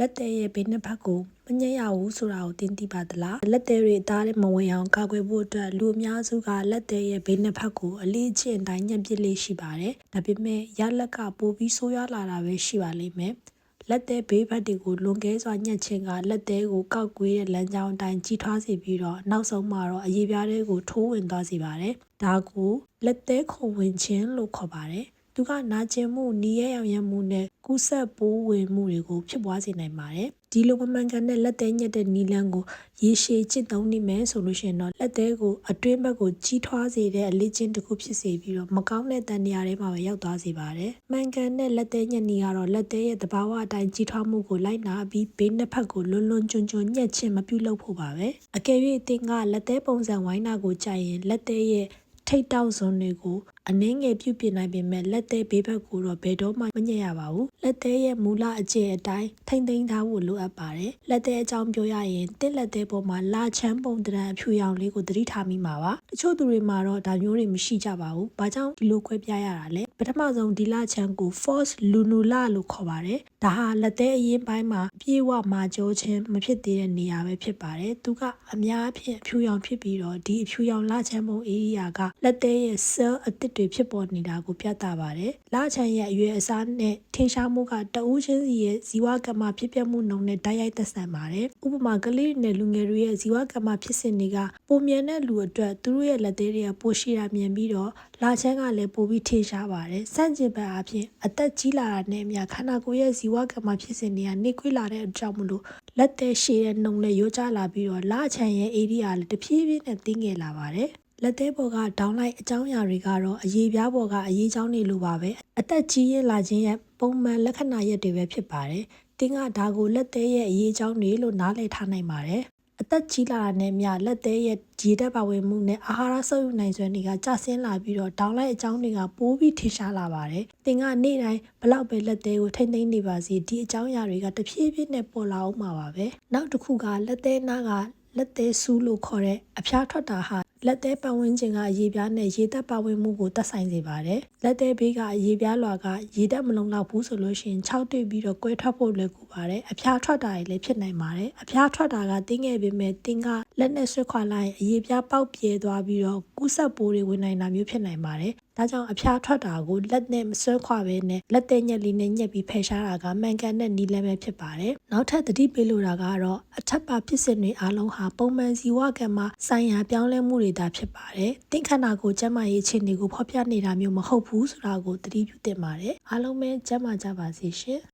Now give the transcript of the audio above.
လက်သေးရဲ့ဘေးနှစ်ဖက်ကိုမညစ်ရဘူးဆိုတာကိုသိသိပါသလားလက်သေးတွေအသားနဲ့မဝင်အောင်ကာကွယ်ဖို့အတွက်လူအများစုကလက်သေးရဲ့ဘေးနှစ်ဖက်ကိုအလေးအကျင့်တိုင်းညှက်ပစ်လေးရှိပါတယ်ဒါပေမဲ့ရလက်ကပိုပြီးဆိုးရွားလာတာပဲရှိပါလိမ့်မယ်လက်သေးဘေးဘက်တွေကိုလွန်ကဲစွာညှက်ချင်းကလက်သေးကိုကောက်ကွေးတဲ့လမ်းကြောင်းအတိုင်းကြီးထွားစေပြီးတော့နောက်ဆုံးမှာတော့အရေးပြားတွေကိုထိုးဝင်သွားစေပါတယ်။ဒါကိုလက်သေးခုံဝင်ခြင်းလို့ခေါ်ပါတယ်။ သူကနာကျင်မှုနီးရဲရောင်ရမ်းမှုနဲ့ကူးဆက်ပိုးဝင်မှုတွေကိုဖြစ်ပွားစေနိုင်ပါတယ်။ဒီလိုမမှန်ကန်တဲ့လက်သေးညက်တဲ့နီလန်းကိုရေရှည်ကျင့်သုံးနေမယ်ဆိုလို့ရှိရင်တော့လက်သေးကိုအတွင်းဘက်ကိုကြီးထွားစေတဲ့အလေးချင်းတစ်ခုဖြစ်စေပြီးတော့မကောင်းတဲ့တန်ရာထဲမှာပဲရောက်သွားစေပါတယ်။မှန်ကန်တဲ့လက်သေးညက်နီကတော့လက်သေးရဲ့သဘာဝအတိုင်းကြီးထွားမှုကိုလိုက်နာပြီးဘေးနှစ်ဖက်ကိုလွန်လွန်ကျွံကျွံညက်ချင်းမပြုတ်လို့ဖို့ပါပဲ။အကယ်၍အသင်ကလက်သေးပုံစံဝိုင်းနာကိုကြိုက်ရင်လက်သေးရဲ့ ထိတ်တောက်စွန်းတွေကိုအနှင်းငယ်ပြုတ်ပြနိုင်ပေမဲ့လက်သေးဘေးဘက်ကိုတော့ဘယ်တော့မှမညက်ရပါဘူးလက်သေးရဲ့မူလအကျင့်အတိုင်းထိမ့်သိမ်းထားဖို့လိုအပ်ပါတယ်လက်သေးအကြောင်းပြောရရင်တစ်လက်သေးပေါ်မှာလာချမ်းပုံတရံအဖြူရောင်လေးကိုသတိထားမိမှာပါတချို့သူတွေမှာတော့ဒါမျိုးတွေမရှိကြပါဘူးဘာကြောင့်ဒီလိုခွဲပြရတာလဲ ပထမဆုံးဒီလာချမ်းကို force lunula လို့ခေါ်ပါတယ်ဒါဟာလက်သေးအရင်ပိုင်းမှာပြေဝမာကြောခြင်းမဖြစ်သေးတဲ့နေရာပဲဖြစ်ပါတယ်သူကအများအဖြစ်အဖြူရောင်ဖြစ်ပြီးတော့ဒီအဖြူရောင်လာချမ်းပုံ area ကလက်သေးရဲ့ cell အသစ်တွေဖြစ်ပေါ်နေတာကိုပြသပါတယ်။လချန်ရဲ့အရွယ်အစားနဲ့ထင်ရှားမှုကတဦးချင်းစီရဲ့ဇီဝကမ္မဖြစ်ပျက်မှုနှုန်းနဲ့တိုက်ရိုက်သက်ဆိုင်ပါတယ်။ဥပမာကလေးတွေနဲ့လူငယ်တွေရဲ့ဇီဝကမ္မဖြစ်စဉ်တွေကပုံမြန်တဲ့လူအတွက်သူတို့ရဲ့လက်သေးတွေကပိုရှိတာမြင်ပြီးတော့လာချမ်းကလည်းပိုပြီးထင်ရှားပါတယ်။စန့်ကျင်ဘက်အဖြစ်အသက်ကြီးလာတာနဲ့အမျှခန္ဓာကိုယ်ရဲ့ဇီဝကမ္မဖြစ်စဉ်တွေကနှိကွေးလာတဲ့အကြောင်းမလို့လက်သေးရှည်တဲ့နှုံနဲ့ရိုးကျလာပြီးတော့လာချန်ရဲ့အေရီယာလည်းတဖြည်းဖြည်းနဲ့တင်းငယ်လာပါတယ်။လက်သေးပေါ်ကဒေါင်းလိုက်အကြောင်းအရာတွေကတော့အရေးပြားပေါ်ကအရေးချောင်းတွေလိုပါပဲအသက်ကြီးရင်လာခြင်းရဲ့ပုံမှန်လက္ခဏာရက်တွေပဲဖြစ်ပါတယ်။တင်းကဒါကိုလက်သေးရဲ့အရေးချောင်းတွေလို့နားလည်ထားနိုင်ပါတယ်။ အသက်ကြီးလာတာနဲ့မျှလက်သေးရဲ့ဂျီတက်ပါဝင်မှုနဲ့အာဟာရဆုပ်ယူနိုင်စွမ်းတွေကကျဆင်းလာပြီးတော့ဒေါင်းလိုက်အကြောင်းတွေကပိုးပြီးထင်ရှားလာပါတယ်။တင်ကနေ့တိုင်းဘလောက်ပဲလက်သေးကိုထိမ့်သိမ့်နေပါစေဒီအကြောင်းအရာတွေကတဖြည်းဖြည်းနဲ့ပေါ်လာအောင်မှာပါပဲ။နောက်တစ်ခုကလက်သေးနားကလက်သေးဆူးလို့ခေါ်တဲ့အဖျားထွက်တာဟာ လက်သေးပတ်ဝန်းကျင်ကရေပြားနဲ့ရေသက်ပတ်ဝန်းမှုကိုသက်ဆိုင်စေပါတယ်။လက်သေးဘေးကရေပြားလွာကရေသက်မလုံလောက်ဘူးဆိုလို့ရှိရင်6တွေ့ပြီးတော့ကွဲထွက်ဖို့လွယ်ကူပါတယ်။အဖျားထွက်တာတွေလည်းဖြစ်နိုင်ပါတယ်။အဖျားထွက်တာကတင်းငယ်ပေမဲ့တင်းကလက်နဲ့ဆွတ်ခွာလိုက်ရင်ရေပြားပေါက်ပြဲသွားပြီးတော့ကူးဆက်ပိုးတွေဝင်နိုင်တာမျိုးဖြစ်နိုင်ပါတယ်။ ဒါကြောင့်အဖျားထွက်တာကိုလက်နဲ့မဆွဲခွာပဲနဲ့လက်သက်ညက်လေးနဲ့ညက်ပြီးဖယ်ရှားတာကမှန်ကန်တဲ့နီးလမ်းပဲဖြစ်ပါတယ်။နောက်ထပ်သတိပေးလိုတာကတော့အထက်ပါဖြစ်စဉ်တွေအားလုံးဟာပုံမှန်ဇီဝကံမှာဆိုင်ရာပြောင်းလဲမှုတွေသာဖြစ်ပါတယ်။တင့်ခန္ဓာကိုကျန်းမာရေးအခြေအနေကိုဖော်ပြနေတာမျိုးမဟုတ်ဘူးဆိုတာကိုသတိပြုသင့်ပါတယ်။အားလုံးပဲကျန်းမာကြပါစေရှင်။